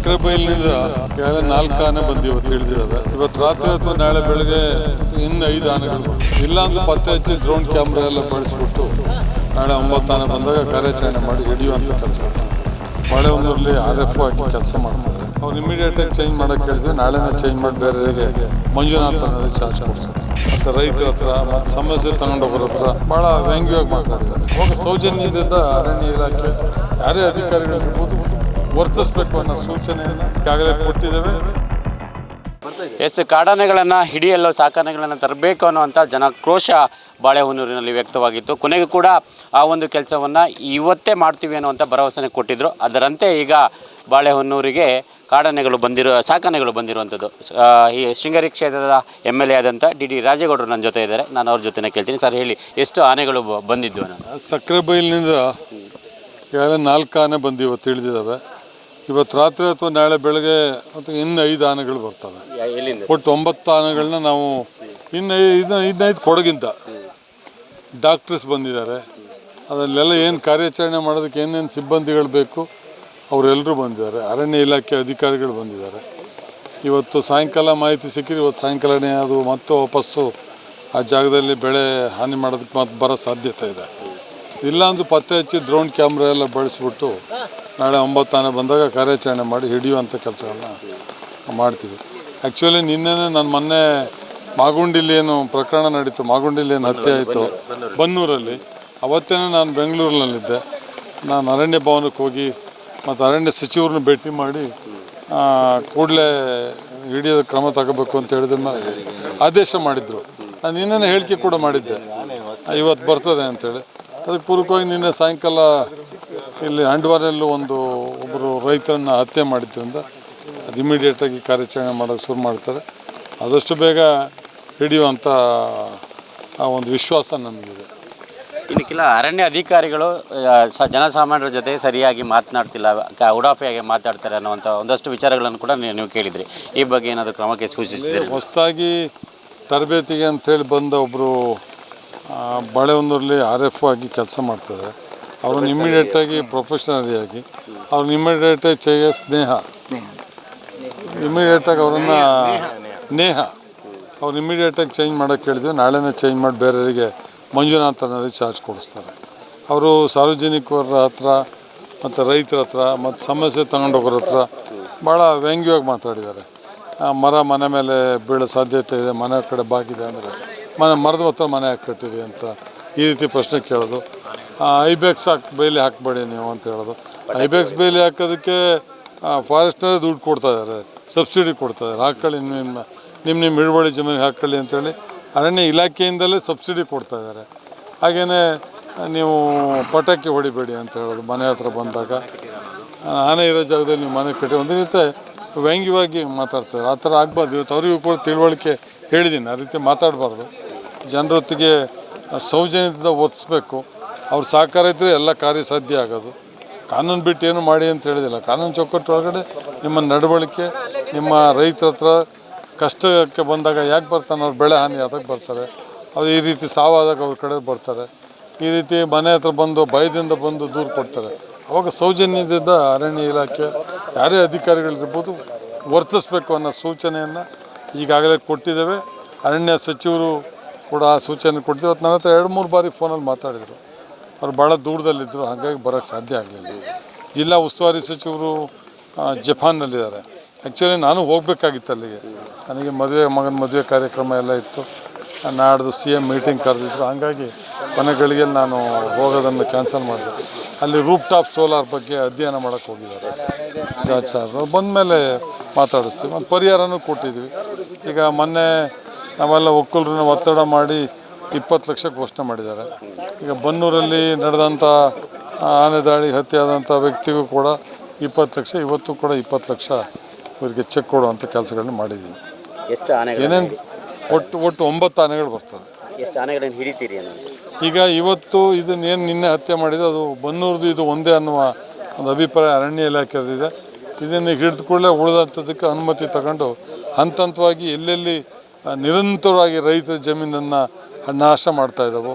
ಸಕ್ಕರೆ ಬೈಲಿನಿಂದ ಈಗಾಗಲೇ ನಾಲ್ಕು ಆನೆ ಬಂದು ಇವತ್ತು ಇಳಿದಿದ್ದಾವೆ ಇವತ್ತು ರಾತ್ರಿ ಅಥವಾ ನಾಳೆ ಬೆಳಗ್ಗೆ ಇನ್ನು ಐದು ಆನೆಗಳು. ಇಲ್ಲ ಅಂದ್ರೆ ಪತ್ತೆ ಹಚ್ಚಿ ಡ್ರೋನ್ ಕ್ಯಾಮ್ರಾ ಎಲ್ಲ ಬಳಸ್ಬಿಟ್ಟು ನಾಳೆ ಒಂಬತ್ತು ಆನೆ ಬಂದಾಗ ಕಾರ್ಯಾಚರಣೆ ಮಾಡಿ ಹಿಡಿಯುವಂಥ ಕೆಲಸ ಬಾಳೆಹೊನ್ನೂರಲ್ಲಿ ಆರ್ ಎಫ್ ಹಾಕಿ ಕೆಲಸ ಮಾಡ್ತಾರೆ. ಅವ್ರು ಇಮಿಡಿಯೇಟಾಗಿ ಚೇಂಜ್ ಮಾಡೋಕೆ ಹೇಳಿದ್ವಿ ನಾಳೆನೇ ಚೇಂಜ್ ಮಾಡಿ ಬೇರೆಯವರಿಗೆ ಮಂಜುನಾಥ್ ಅನ್ನೋದು ಚಾರ್ಜ್ ಕೊಡಿಸ್ತಾರೆ. ಮತ್ತು ರೈತರ ಹತ್ರ, ಮತ್ತು ಸಮಸ್ಯೆ ತಗೊಂಡೋಗೋರ ಹತ್ರ ಭಾಳ ವ್ಯಂಗ್ಯವಾಗಿ ಮಾತಾಡ್ತಾರೆ. ಅವಾಗ ಸೌಜನ್ಯದಿಂದ ಅರಣ್ಯ ಇಲಾಖೆ, ಯಾರೇ ಅಧಿಕಾರಿಗಳಿರ್ಬೋದು ವರ್ತಿಸಬೇಕು ಅನ್ನೋ ಸೂಚನೆಯನ್ನು ಈಗಾಗಲೇ ಕೊಟ್ಟಿದ್ದೇವೆ. ಎಷ್ಟು ಕಾಡಾನೆಗಳನ್ನು ಹಿಡಿಯಲು ಸಾಕಾನೆಗಳನ್ನು ತರಬೇಕು ಅನ್ನುವಂಥ ಜನಕ್ರೋಶ ಬಾಳೆಹೊನ್ನೂರಿನಲ್ಲಿ ವ್ಯಕ್ತವಾಗಿತ್ತು. ಕೊನೆಗೂ ಕೂಡ ಆ ಒಂದು ಕೆಲಸವನ್ನು ಇವತ್ತೇ ಮಾಡ್ತೀವಿ ಅನ್ನುವಂಥ ಭರವಸೆ ಕೊಟ್ಟಿದ್ದರು ಅದರಂತೆ ಈಗ ಬಾಳೆಹೊನ್ನೂರಿಗೆ ಕಾಡಾನೆಗಳು ಬಂದಿರೋ ಸಾಕಾನೆಗಳು ಬಂದಿರುವಂಥದ್ದು ಈ ಶೃಂಗೇರಿ ಕ್ಷೇತ್ರದ ಎಂ ಎಲ್ ಎ ಆದಂಥ ಡಿ ಡಿ ರಾಜೇಗೌಡರು ನನ್ನ ಜೊತೆ ಇದ್ದಾರೆ. ನಾನು ಅವ್ರ ಜೊತೆ ಕೇಳ್ತೀನಿ. ಸರ್ ಹೇಳಿ ಎಷ್ಟು ಆನೆಗಳು ಬ- ಬಂದಿದ್ವು ನಾನು ಸಕ್ಕರೆ ಬೈಲಿನಿಂದ ನಾಲ್ಕು ಆನೆ ಬಂದು ಇವತ್ತು ಇಳಿದಿದ್ದಾವೆ ಇವತ್ತು ರಾತ್ರಿ ಅಥವಾ ನಾಳೆ ಬೆಳಗ್ಗೆ ಅಥವಾ ಇನ್ನು ಐದು ಆನೆಗಳು ಬರ್ತವೆ. ಒಟ್ಟು ಒಂಬತ್ತು ಆನೆಗಳನ್ನ ನಾವು ಇನ್ನು ಇನ್ನು ಐದು ಕೊಡಗಿಂದ. ಡಾಕ್ಟರ್ಸ್ ಬಂದಿದ್ದಾರೆ. ಅದರಲ್ಲೆಲ್ಲ ಏನು ಕಾರ್ಯಾಚರಣೆ ಮಾಡೋದಕ್ಕೆ ಏನೇನು ಸಿಬ್ಬಂದಿಗಳು ಬೇಕು ಅವರೆಲ್ಲರೂ ಬಂದಿದ್ದಾರೆ. ಅರಣ್ಯ ಇಲಾಖೆ ಅಧಿಕಾರಿಗಳು ಬಂದಿದ್ದಾರೆ. ಇವತ್ತು ಸಾಯಂಕಾಲ ಮಾಹಿತಿ ಸಿಕ್ಕಿದ್ರೆ ಇವತ್ತು ಸಾಯಂಕಾಲನೇ ಅದು ಮತ್ತೆ ವಾಪಸ್ಸು ಆ ಜಾಗದಲ್ಲಿ ಬೆಳೆ ಹಾನಿ ಮಾಡೋದಕ್ಕೆ ಮತ್ತೆ ಬರೋ ಸಾಧ್ಯತೆ ಇದೆ. ಇಲ್ಲಾಂದ್ರೂ ಪತ್ತೆ ಹಚ್ಚಿ ಡ್ರೋನ್ ಕ್ಯಾಮ್ರಾ ಎಲ್ಲ ಬಳಸ್ಬಿಟ್ಟು ನಾಳೆ ಒಂಬತ್ತು ತಾನೆ ಬಂದಾಗ ಕಾರ್ಯಾಚರಣೆ ಮಾಡಿ ಹಿಡಿಯುವಂಥ ಕೆಲಸಗಳನ್ನ ಮಾಡ್ತೀವಿ. ಆ್ಯಕ್ಚುಲಿ ನಿನ್ನೆ ನಾನು ಮೊನ್ನೆ ಮಾಗುಂಡಿಲಿ ಏನು ಪ್ರಕರಣ ನಡೀತು ಮಾಗುಂಡಿಲಿ ಏನು ಹತ್ಯೆ ಆಯಿತು. ಬನ್ನೂರಲ್ಲಿ. ಅವತ್ತೇನೆ ನಾನು ಬೆಂಗಳೂರಿನಲ್ಲಿದ್ದೆ. ನಾನು ಅರಣ್ಯ ಭವನಕ್ಕೆ ಹೋಗಿ ಮತ್ತು ಅರಣ್ಯ ಸಚಿವರನ್ನ ಭೇಟಿ ಮಾಡಿ ಕೂಡಲೇ ಹಿಡಿಯೋದ ಕ್ರಮ ತಗೋಬೇಕು ಅಂತ ಹೇಳಿದ ಆದೇಶ ಮಾಡಿದರು. ನಾನು ನಿನ್ನೆ ಹೇಳಿಕೆ ಕೂಡ ಮಾಡಿದ್ದೆ. ಇವತ್ತು ಬರ್ತದೆ ಅಂತೇಳಿ. ಅದಕ್ಕೆ ಪೂರ್ವಕವಾಗಿ ನಿನ್ನೆ ಸಾಯಂಕಾಲ ಇಲ್ಲಿ ಹಂಡ್ವಾರಲ್ಲೂ ಒಂದು ಒಬ್ಬರು ರೈತರನ್ನು ಹತ್ಯೆ ಮಾಡಿದ್ದರಿಂದ ಅದು ಇಮಿಡಿಯೇಟಾಗಿ ಕಾರ್ಯಾಚರಣೆ ಮಾಡೋಕ್ಕೆ ಶುರು ಮಾಡ್ತಾರೆ. ಆದಷ್ಟು ಬೇಗ ಹಿಡಿಯುವಂಥ ಆ ಒಂದು ವಿಶ್ವಾಸ ನಮಗಿದೆ. ಕೆಲ ಅರಣ್ಯ ಅಧಿಕಾರಿಗಳು ಸ ಜನಸಾಮಾನ್ಯರ ಜೊತೆ ಸರಿಯಾಗಿ ಮಾತನಾಡ್ತಿಲ್ಲ ಕ- ಉಡಾಫೆಯಾಗಿ ಮಾತಾಡ್ತಾರೆ ಅನ್ನುವಂಥ ಒಂದಷ್ಟು ವಿಚಾರಗಳನ್ನು ಕೂಡ ನೀವು ಕೇಳಿದ್ರಿ. ಈ ಬಗ್ಗೆ ಏನಾದರೂ ಕ್ರಮಕ್ಕೆ ಸೂಚಿಸಿದೆ ಹೊಸದಾಗಿ ತರಬೇತಿಗೆ ಅಂತೇಳಿ ಬಂದ ಒಬ್ಬರು ಬಾಳೆಹೊನ್ನೂರಲ್ಲಿ ಆರ್ ಎಫ್ ಆಗಿ ಕೆಲಸ ಮಾಡ್ತಿದ್ದಾರೆ. ಅವ್ರನ್ನ ಇಮ್ಮಿಡಿಯೇಟಾಗಿ ಪ್ರೊಫೆಷನಲಿಯಾಗಿ ಅವ್ರನ್ನ ಇಮ್ಮಿಡಿಯೇಟಾಗಿ ಚೈಯ ಸ್ನೇಹ. ಇಮಿಡಿಯೇಟಾಗಿ ಅವರನ್ನು ನೇಹ ಅವ್ರು ಇಮಿಡಿಯೇಟಾಗಿ ಚೇಂಜ್ ಮಾಡೋಕ್ಕೆ ಹೇಳಿದ್ವಿ. ನಾಳೆನೇ ಚೇಂಜ್ ಮಾಡಿ ಬೇರೆಯವರಿಗೆ ಮಂಜುನಾಥನಲ್ಲಿ ಚಾರ್ಜ್ ಕೊಡಿಸ್ತಾರೆ. ಅವರು ಸಾರ್ವಜನಿಕರ ಹತ್ರ ಮತ್ತು ರೈತರ ಹತ್ರ ಮತ್ತು ಸಮಸ್ಯೆ ತಗೊಂಡೋಗೋರ ಹತ್ರ ಭಾಳ ವ್ಯಂಗ್ಯವಾಗಿ ಮಾತಾಡಿದ್ದಾರೆ. ಆ, ಮರ ಮನೆ ಮೇಲೆ ಬೀಳೋ ಸಾಧ್ಯತೆ ಇದೆ ಮನೆ ಕಡೆ ಬಾಗಿದೆ ಅಂದರೆ ಮನೆ ಮರದ ಹತ್ರ ಮನೆ ಹಾಕಿ ಕಟ್ಟಿರಿ ಅಂತ ಈ ರೀತಿ ಪ್ರಶ್ನೆ ಕೇಳೋದು. ಐಬೆಕ್ಸ್ ಹಾಕಿ, ಬೇಲಿ ಹಾಕಬೇಡಿ ನೀವು ಅಂತ ಹೇಳೋದು. ಐಬೆಕ್ಸ್ ಬೇಲಿ ಹಾಕೋದಕ್ಕೆ ಫಾರೆಸ್ಟ್ನವೇ ದುಡ್ಡು ಕೊಡ್ತಾ ಇದ್ದಾರೆ ಸಬ್ಸಿಡಿ ಕೊಡ್ತಾ ಇದ್ದಾರೆ ಹಾಕ್ಕೊಳ್ಳಿ ನಿಮ್ಮ ನಿಮ್ಮ ನಿಮ್ಮ ಹಿಡುವಳಿ ಜಮೀನಿಗೆ ಹಾಕ್ಕೊಳ್ಳಿ ಅಂತೇಳಿ ಅರಣ್ಯ ಇಲಾಖೆಯಿಂದಲೇ ಸಬ್ಸಿಡಿ ಕೊಡ್ತಾ ಇದ್ದಾರೆ ಹಾಗೆಯೇ ನೀವು ಪಟಾಕಿ ಹೊಡಿಬೇಡಿ ಅಂತ ಹೇಳೋದು ಮನೆ ಹತ್ರ ಬಂದಾಗ. ಆನೆ ಇರೋ ಜಾಗದಲ್ಲಿ ನೀವು ಮನೆ ಕಟ್ಟಿ, ಒಂದು ರೀತಿ ವ್ಯಂಗ್ಯವಾಗಿ ಮಾತಾಡ್ತಾರೆ. ಆ ಥರ ಆಗಬಾರ್ದು. ಇವತ್ತು ಅವರಿಗೂ ಕೂಡ ತಿಳುವಳಿಕೆ ಹೇಳಿದ್ದೀನಿ. ಆ ರೀತಿ ಮಾತಾಡಬಾರ್ದು. ಜನರೊತ್ತಿಗೆ ಸೌಜನ್ಯದಿಂದ ಒತ್ತಿಸ್ಬೇಕು ಅವ್ರ ಸಹಕಾರ ಇದ್ದರೆ ಎಲ್ಲ ಕಾರ್ಯ ಸಾಧ್ಯ ಆಗೋದು. ಕಾನೂನು ಬಿಟ್ಟು ಏನು ಮಾಡಿ ಅಂತ ಹೇಳಿದಿಲ್ಲ. ಕಾನೂನು ಚೌಕಟ್ಟು ಒಳಗಡೆ ನಿಮ್ಮ ನಡವಳಿಕೆ, ನಿಮ್ಮ ರೈತರ ಹತ್ರ ಕಷ್ಟಕ್ಕೆ ಬಂದಾಗ ಯಾಕೆ ಬರ್ತಾನೆ? ಅವ್ರು ಬೆಳೆ ಹಾನಿ ಆದಾಗ ಬರ್ತಾರೆ. ಅವ್ರು ಈ ರೀತಿ ಸಾವಾದಾಗ ಅವ್ರ ಕಡೆ ಬರ್ತಾರೆ. ಈ ರೀತಿ ಮನೆ ಹತ್ರ ಬಂದು ಭಯದಿಂದ ಬಂದು ದೂರು ಕೊಡ್ತಾರೆ. ಅವಾಗ ಸೌಜನ್ಯದಿಂದ ಅರಣ್ಯ ಇಲಾಖೆ ಯಾರೇ ಅಧಿಕಾರಿಗಳಿರ್ಬೋದು ವರ್ತಿಸಬೇಕು ಅನ್ನೋ ಸೂಚನೆಯನ್ನು ಈಗಾಗಲೇ ಕೊಟ್ಟಿದ್ದೇವೆ. ಅರಣ್ಯ ಸಚಿವರು ಕೂಡ ಆ ಸೂಚನೆ ಕೊಟ್ಟಿದ್ದೇವೆ ಅವತ್ತು ನನ್ನ ಹತ್ರ ಎರಡು, ಮೂರು ಬಾರಿ ಫೋನಲ್ಲಿ ಮಾತಾಡಿದರು. ಅವ್ರು ಭಾಳ ದೂರದಲ್ಲಿದ್ದರು ಹಾಗಾಗಿ ಬರೋಕ್ಕೆ ಸಾಧ್ಯ ಆಗಲಿಲ್ಲ. ಜಿಲ್ಲಾ ಉಸ್ತುವಾರಿ ಸಚಿವರು ಜಪಾನ್ನಲ್ಲಿದ್ದಾರೆ. ಆ್ಯಕ್ಚುಲಿ ನಾನು ಹೋಗಬೇಕಾಗಿತ್ತು ಅಲ್ಲಿಗೆ. ನನಗೆ ಮದುವೆ, ಮಗನ ಮದುವೆ ಕಾರ್ಯಕ್ರಮ ಎಲ್ಲ ಇತ್ತು. ನಾಡ್ದು ಸಿ ಎಂ ಮೀಟಿಂಗ್ ಕರೆದಿದ್ರು. ಹಾಗಾಗಿ ಮನೆಗಳಿಗೆ ನಾನು ಹೋಗೋದನ್ನು ಕ್ಯಾನ್ಸಲ್ ಮಾಡಿದೆ. ಅಲ್ಲಿ ರೂಪ್ ಟಾಪ್ ಸೋಲಾರ್ ಬಗ್ಗೆ ಅಧ್ಯಯನ ಮಾಡೋಕ್ಕೆ ಹೋಗಿದ್ದಾರೆ. ಜಾಜ್ ಬಂದ ಮೇಲೆ ಮಾತಾಡಿಸ್ತೀವಿ. ಒಂದು ಪರಿಹಾರನೂ ಕೊಟ್ಟಿದ್ವಿ. ಈಗ ಮೊನ್ನೆ ನಾವೆಲ್ಲ ಒಕ್ಕಲರನ್ನ ಒತ್ತಡ ಮಾಡಿ ಇಪ್ಪತ್ತು ಲಕ್ಷ ಘೋಷಣೆ ಮಾಡಿದ್ದಾರೆ. ಈಗ ಬನ್ನೂರಲ್ಲಿ ನಡೆದಂಥ ಆನೆ ದಾಳಿ ಹತ್ಯೆ ಆದಂಥ ವ್ಯಕ್ತಿಗೂ ಕೂಡ ಇಪ್ಪತ್ತು ಲಕ್ಷ ಇವತ್ತು ಕೂಡ ಇಪ್ಪತ್ತು ಲಕ್ಷ ಇವರಿಗೆ ಚೆಕ್ ಕೊಡುವಂಥ ಕೆಲಸಗಳನ್ನ ಮಾಡಿದ್ದೀನಿ ಎಷ್ಟು ಆನೆಗಳು ಏನೇನು ಒಟ್ಟು ಒಟ್ಟು ಒಂಬತ್ತು ಆನೆಗಳು ಬರ್ತದೆ. ಎಷ್ಟು ಆನೆಗಳನ್ನು ಹಿಡಿತೀರಿ ಅನ್ನೋದು? ಈಗ ಇವತ್ತು ಇದನ್ನೇನು ನಿನ್ನೆ ಹತ್ಯೆ ಮಾಡಿದೆ ಅದು ಬನ್ನೂರ್ದು ಇದು ಒಂದೇ ಅನ್ನುವ ಒಂದು ಅಭಿಪ್ರಾಯ ಅರಣ್ಯ ಇಲಾಖೆದಿದೆ ಇದನ್ನು ಹಿಡಿದು ಕೂಡಲೇ ಉಳಿದಂಥದಕ್ಕೆ ಅನುಮತಿ ತಗೊಂಡು ಹಂತ ಹಂತವಾಗಿ ಎಲ್ಲೆಲ್ಲಿ ಆ, ನಿರಂತರವಾಗಿ ರೈತರ ಜಮೀನನ್ನು ನಾಶ ಮಾಡ್ತಾ ಇದ್ದಾವೋ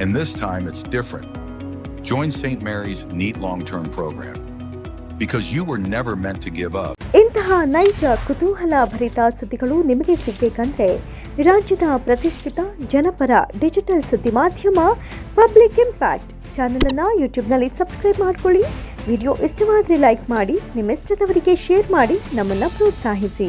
And this time it's different. Join St. Mary's NEAT long term program because you were never meant to give up. ಇಂತಹ ನೈಜ, ಕುತೂಹಲ ಭರಿತ ಸುದ್ದಿಗಳು ನಿಮಗೆ ಸಿಗಬೇಕಂದ್ರೆ ರಾಜ್ಯದ ಪ್ರತಿಷ್ಠಿತ, ಜನಪರ, ಡಿಜಿಟಲ್ ಸುದ್ದಿ ಮಾಧ್ಯಮ, ಪಬ್ಲಿಕ್ ಇಂಪ್ಯಾಕ್ಟ್ ಚಾನೆಲ್ ಅನ್ನ ಯೂಟ್ಯೂಬ್ನಲ್ಲಿ ಸಬ್ಸ್ಕ್ರೈಬ್ ಮಾಡ್ಕೊಳ್ಳಿ ವಿಡಿಯೋ ಇಷ್ಟವಾದರೆ ಲೈಕ್ ಮಾಡಿ, ನಿಮ್ಮಿಷ್ಟದವರಿಗೆ ಶೇರ್ ಮಾಡಿ, ನಮ್ಮನ್ನ ಪ್ರೋತ್ಸಾಹಿಸಿ